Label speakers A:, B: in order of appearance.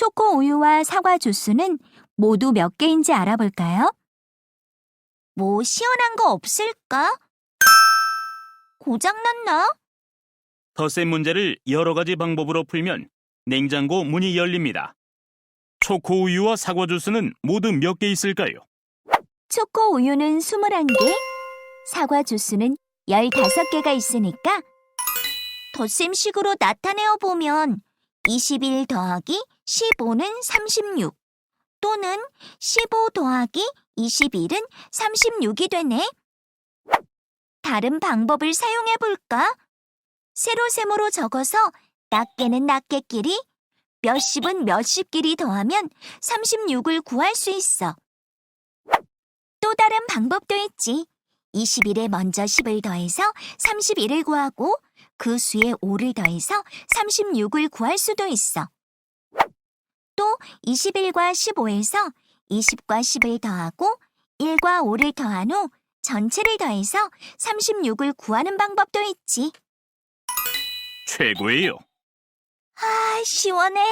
A: 초코 우유와 사과 주스는 모두 몇 개인지 알아볼까요? 뭐 시원한 거 없을까? 고장났나?
B: 덧셈 문제를 여러 가지 방법으로 풀면 냉장고 문이 열립니다. 초코 우유와 사과 주스는 모두 몇 개 있을까요?
A: 초코 우유는 21개, 사과 주스는 15개가 있으니까 덧셈식으로 나타내어 보면 21 더하기 15는 36 또는 15 더하기 21은 36이 되네. 다른 방법을 사용해 볼까? 세로세모로 적어서 낱개는 낱개끼리, 몇십은 몇십끼리 더하면 36을 구할 수 있어. 또 다른 방법도 있지. 21에 먼저 10을 더해서 31을 구하고 그 수에 5를 더해서 36을 구할 수도 있어. 또 21과 15에서 20과 10을 더하고 1과 5를 더한 후 전체를 더해서 36을 구하는 방법도 있지.
B: 최고예요.
A: 아, 시원해.